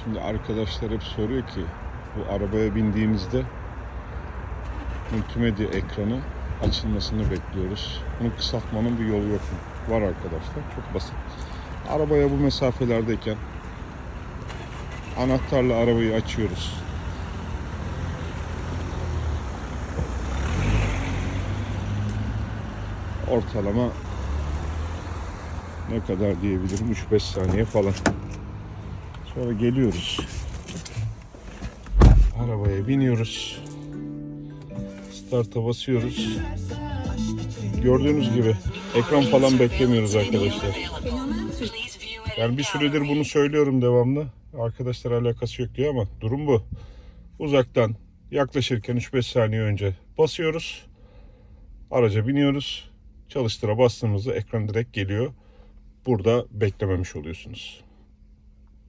Şimdi arkadaşlar hep soruyor ki bu arabaya bindiğimizde multimedya ekranı açılmasını bekliyoruz. Bunu kısaltmanın bir yolu yok mu? Var arkadaşlar. Çok basit. Arabaya bu mesafelerdeyken anahtarla arabayı açıyoruz. Ortalama ne kadar diyebilirim 3-5 saniye falan. Sonra geliyoruz. Arabaya biniyoruz. Start'a basıyoruz. Gördüğünüz gibi ekran falan beklemiyoruz arkadaşlar. Yani bir süredir bunu söylüyorum devamlı. Arkadaşlar alakası yok diyor ama durum bu. Uzaktan yaklaşırken 3-5 saniye önce basıyoruz. Araca biniyoruz. Çalıştıra bastığımızda ekran direkt geliyor. Burada beklememiş oluyorsunuz.